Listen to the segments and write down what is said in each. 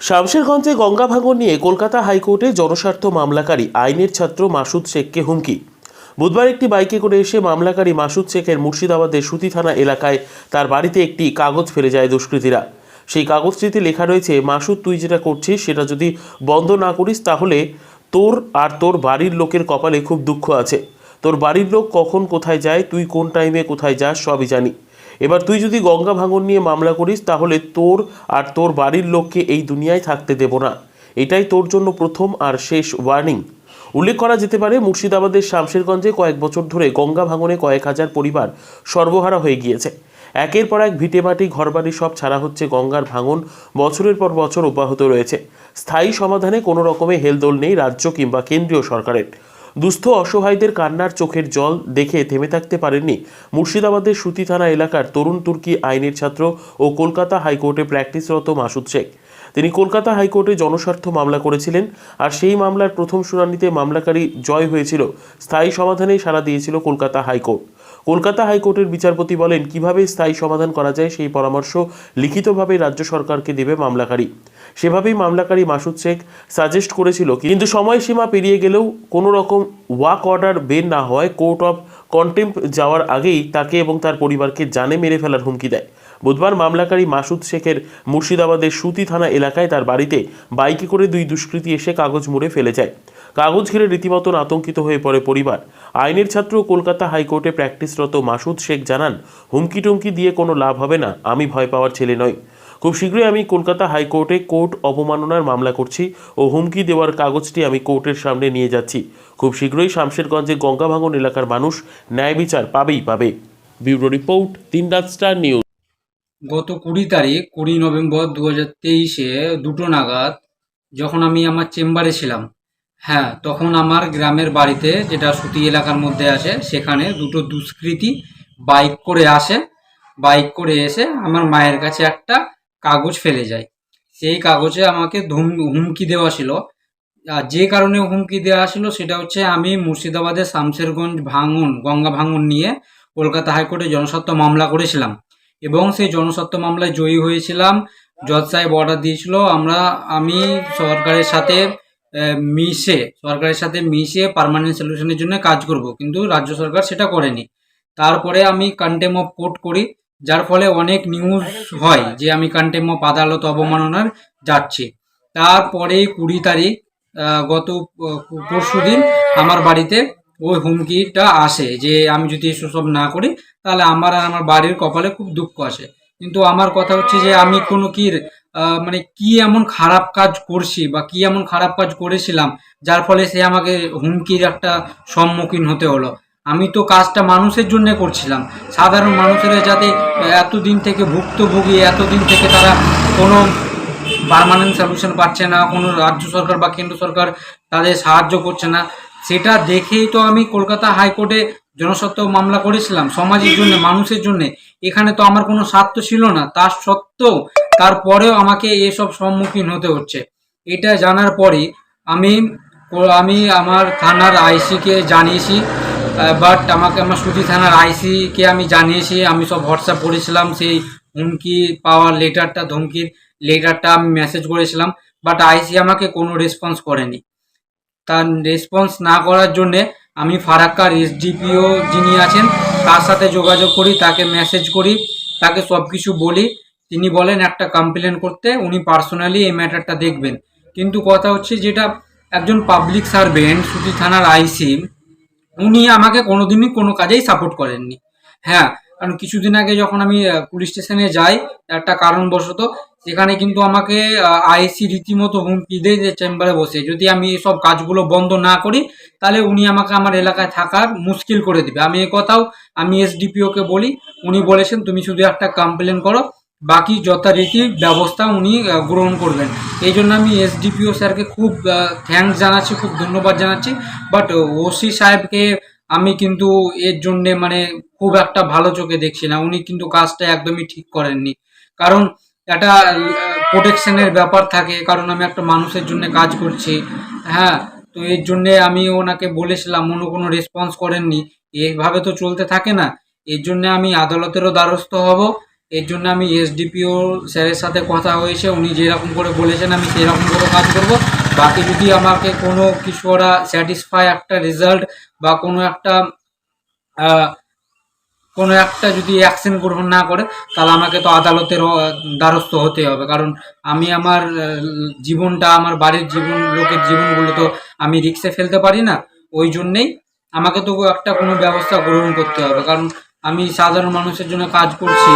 শামশেরগঞ্জে গঙ্গা ভাঙন নিয়ে কলকাতা হাইকোর্টে জনস্বার্থ মামলাকারী আইনের ছাত্র মাসুদ শেখকে হুমকি। বুধবার একটি বাইকে করে এসে মামলাকারী মাসুদ শেখের মুর্শিদাবাদের সুতি থানা এলাকায় তার বাড়িতে একটি কাগজ ফেলে যায় দুষ্কৃতীরা। সেই কাগজটিতে লেখা রয়েছে, মাসুদ, তুই যেটা করছিস সেটা যদি বন্ধ না করিস তাহলে তোর আর তোর বাড়ির লোকের কপালে খুব দুঃখ আছে। তোর বাড়ির লোক কখন কোথায় যায়, তুই কোন টাইমে কোথায় যাস সবই জানি। এবার তুই যদি গঙ্গা ভাঙন নিয়ে মামলা করিস, তাহলে তোর আর তোর বাড়ির লোককে এই দুনিয়ায় থাকতে দেব না। এটাই তোর জন্য প্রথম আর শেষ ওয়ার্নিং উল্লেখ করা যেতে পারে, মুর্শিদাবাদের শামশেরগঞ্জে কয়েক বছর ধরে গঙ্গা ভাঙনে কয়েক হাজার পরিবার সর্বহারা হয়ে গিয়েছে। একের পর এক ভিটেমাটি, ঘরবাড়ি সব ছাড়া হচ্ছে গঙ্গার ভাঙন, বছরের পর বছর অব্যাহত রয়েছে। স্থায়ী সমাধানে কোনো রকমে হেলদোল নেই রাজ্য কিংবা কেন্দ্রীয় সরকারের। দুস্থ অসহায়দের কান্নার চোখের জল দেখে থেমে থাকতে পারেননি মুর্শিদাবাদের সুতি থানা এলাকার তরুণ তুর্কি আইনের ছাত্র ও কলকাতা হাইকোর্টে প্র্যাকটিসরত মাসুদ শেখ। তিনি কলকাতা হাইকোর্টে জনস্বার্থ মামলা করেছিলেন আর সেই মামলার প্রথম শুনানিতে মামলাকারী জয় হয়েছিল। স্থায়ী সমাধানেই সাড়া দিয়েছিল কলকাতা হাইকোর্ট। কলকাতা হাইকোর্টের বিচারপতি বলেন, কীভাবে স্থায়ী সমাধান করা যায় সেই পরামর্শ লিখিতভাবে রাজ্য সরকারকে দেবে মামলাকারী। সেভাবেই মামলাকারী মাসুদ শেখ সাজেস্ট করেছিল কিন্তু সময়সীমা পেরিয়ে গেলেও কোনো রকম ওয়াক অর্ডার বের না হওয়ায় কোর্ট অফ কন্টেম্প যাওয়ার আগেই তাকে এবং তার পরিবারকে জানে মেরে ফেলার হুমকি দেয়। বুধবার মামলাকারী মাসুদ শেখের মুর্শিদাবাদের সুতি থানা এলাকায় তার বাড়িতে বাইকে করে দুই দুষ্কৃতী এসে কাগজ মুড়ে ফেলে যায়। কাগজ ঘিরে রীতিমতন আতঙ্কিত হয়ে পড়ে পরিবার। আইনের ছাত্র কলকাতা হাইকোর্টে প্র্যাকটিসরত মাসুদ শেখ জানান হুমকি টুমকি দিয়ে কোনো লাভ হবে না, আমি ভয় পাওয়ার ছেলে নই। খুব শীঘ্রই আমি কলকাতা হাইকোর্টে কোর্ট অবমাননার মামলা করছি ও হুমকি দেওয়ার কাগজটি আমি কোর্টের সামনে নিয়ে যাচ্ছি। খুব শীঘ্রই শামশেরগঞ্জে গঙ্গাভাঙন এলাকার মানুষ ন্যায় বিচার পাবেই পাবে। ব্যুরো রিপোর্ট, তিন স্টার নিউজ। গত কুড়ি তারিখ, কুড়ি নভেম্বর দু হাজার তেইশে দুটো নাগাদ যখন আমি আমার চেম্বারে ছিলাম হ্যাঁ তখন আমার গ্রামের বাড়িতে যেটা সুতি এলাকার মধ্যে আছে, সেখানে দুটো দুষ্কৃতী বাইক করে আসে, বাইক করে এসে আমার মায়ের কাছে একটা কাগজ ফেলে যায়। সেই কাগজে আমাকে ধুম, হুমকি দেওয়া ছিল। আর যে কারণে হুমকি দেওয়া ছিল সেটা হচ্ছে আমি মুর্শিদাবাদের শামশেরগঞ্জ ভাঙন, গঙ্গা ভাঙন নিয়ে কলকাতা হাইকোর্টে জনস্বার্থ মামলা করেছিলাম। এবং সেই জনস্বার্থ মামলায় জয়ী হয়েছিলাম। জজ সাহেব অর্ডার দিয়েছিল, আমরা, আমি সরকারের সাথে মিশে, সরকারের সাথে মিশে পার্মানেন্ট সলিউশনের জন্য কাজ করব। কিন্তু রাজ্য সরকার সেটা করেনি। তারপরে আমি কন্টেম অফ কোর্ট করি। যার ফলে অনেক নিউজ হয় যে আমি কন্টেম অফ আদালত অবমাননার যাচ্ছি। তারপরে কুড়ি তারিখ গত পরশু দিন আমার বাড়িতে ওই হুমকিটা আসে যে আমি যদি এসব না করি তাহলে আমার আর আমার বাড়ির কপালে খুব দুঃখ আসে। কিন্তু আমার কথা হচ্ছে যে আমি কোনো কি মানে কি এমন খারাপ কাজ করছি বা কি এমন খারাপ কাজ করেছিলাম যার ফলে সে আমাকে হুমকির একটা সম্মুখীন হতে হলো। আমি তো কাজটা মানুষের জন্য করছিলাম। সাধারণ মানুষেরা যাতে এতদিন থেকে ভুক্তভোগী, এতদিন থেকে তারা কোনো পারমানেন্ট সলিউশন পাচ্ছে না, কোনো রাজ্য সরকার বা কেন্দ্র সরকার তাদের সাহায্য করছে না, সেটা দেখেই তো আমি কলকাতা হাইকোর্টে জনস্বার্থ মামলা করেছিলাম, সমাজের জন্য, মানুষের জন্য। এখানে তো আমার কোনো স্বার্থ ছিল না তার সত্ত্বেও তারপরেও আমাকে এসব সম্মুখীন হতে হচ্ছে। এটা জানার পরে আমি আমি আমার থানার আইসিকে জানিয়েছি বাট আমাকে আমার সুতি থানার আইসিকে আমি জানিয়েছি, আমি সব হোয়াটসঅ্যাপ করেছিলাম, সেই হুমকি পাওয়ার লেটারটা ধমকির লেটারটা আমি মেসেজ করেছিলাম বাট আইসি আমাকে কোনো রেসপন্স করেনি। তার রেসপন্স না করার জন্যে আমি ফারাক্কার এসডিপিও যিনি আছেন, তার সাথে যোগাযোগ করি, তাকে মেসেজ করি, তাকে সব কিছু বলি। তিনি বলেন, একটা কমপ্লেন করতে উনি পার্সোনালি এই ম্যাটারটা দেখবেন। কিন্তু কথা হচ্ছে, যেটা একজন পাবলিক সার্ভেন্ট সুতি থানার আইসি উনি আমাকে কোনোদিনই কোনো কাজেই সাপোর্ট করেননি। হ্যাঁ কারণ কিছুদিন আগে যখন আমি পুলিশ স্টেশনে যাই, একটা কারণবশত সেখানে কিন্তু আমাকে আইসি রীতিমতো হুমকি দেয় যে চেম্বারে বসে। যদি আমি এসব কাজগুলো বন্ধ না করি, তাহলে উনি আমাকে আমার এলাকায় থাকার মুশকিল করে দিবে। আমি এ কথাও, আমি এসডিপিওকে বলি, উনি বলেছেন, তুমি শুধু একটা কমপ্লেন করো বাকি যথারীতি ব্যবস্থা উনি গ্রহণ করবেন। এই জন্য আমি এসডিপিও স্যারকে খুব থ্যাঙ্কস জানাচ্ছি, খুব ধন্যবাদ জানাচ্ছি। বাট ওসি সাহেবকে আমি কিন্তু এর জন্যে মানে খুব একটা ভালো চোখে দেখছি না। উনি কিন্তু কাজটা একদমই ঠিক করেননি। কারণ একটা প্রোটেকশনের ব্যাপার থাকে, কারণ আমি একটা মানুষের জন্য কাজ করছি। হ্যাঁ তো এর জন্যে আমি ওনাকে বলেছিলাম অন্য কোনো রেসপন্স করেননি। এইভাবে তো চলতে থাকে না। এর জন্য আমি আদালতেরও দ্বারস্থ হব। এর জন্য আমি এসডিপিও স্যারের সাথে কথা হয়েছে, উনি যেরকম করে বলেছেন, আমি সেরকম করে কাজ করব। বাকি যদি আমাকে কোনো কিছু ওরা স্যাটিসফাই একটা রেজাল্ট বা কোনো একটা কোনো একটা যদি অ্যাকশন গ্রহণ না করে, তাহলে আমাকে তো আদালতের দ্বারস্থ হতে হবে। কারণ আমি আমার জীবনটা, আমার বাড়ির জীবন, লোকের জীবনগুলো তো আমি রিক্সে ফেলতে পারি না। ওই জন্যেই আমাকে তো একটা কোনো ব্যবস্থা গ্রহণ করতে হবে। কারণ আমি সাধারণ মানুষের জন্য কাজ করছি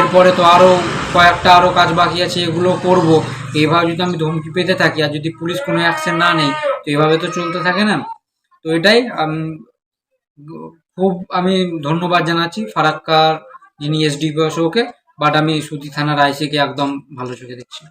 এরপরে তো আরও কয়েকটা আরও কাজ বাকি আছে, এগুলো করব। এইভাবে যদি আমি ধমকি পেতে থাকি, আর যদি পুলিশ কোনো অ্যাকশন না নেই তো এভাবে তো চলতে থাকে না। তো এটাই খুব আমি ধন্যবাদ জানাচ্ছি ফারাক্কার যিনি এসডিপি ওকে বাট আমি সুতি থানার আইসিকে একদম ভালো চোখে দেখছি।